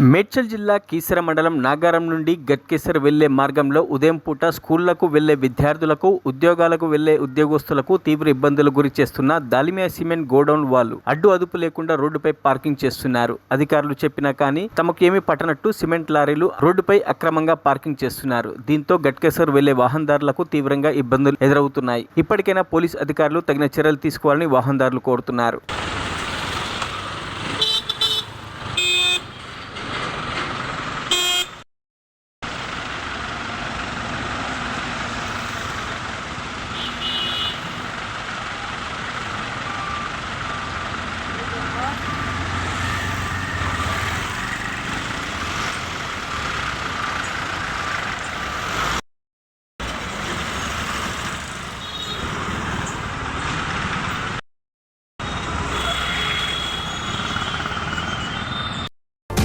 మేడ్చల్ జిల్లా కీసర మండలం నాగారం నుండి గట్కేసర్ వెళ్ళే మార్గంలో ఉదయం పూట స్కూళ్ళకు వెళ్ళే విద్యార్థులకు ఉద్యోగాలకు వెళ్ళే ఉద్యోగస్తులకు తీవ్ర ఇబ్బందులు గురి చేస్తున్న దాలిమియా సిమెంట్ గోడౌన్ వాళ్ళు అడ్డు అదుపు లేకుండా రోడ్డుపై పార్కింగ్ చేస్తున్నారు. అధికారులు చెప్పినా కానీ తమకు ఏమి పట్టనట్టు సిమెంట్ లారీలు రోడ్డుపై అక్రమంగా పార్కింగ్ చేస్తున్నారు. దీంతో గట్కేసర్ వెళ్ళే వాహనదారులకు తీవ్రంగా ఇబ్బందులు ఎదురవుతున్నాయి. ఇప్పటికైనా పోలీస్ అధికారులు తగిన చర్యలు తీసుకోవాలని వాహనదారులు కోరుతున్నారు.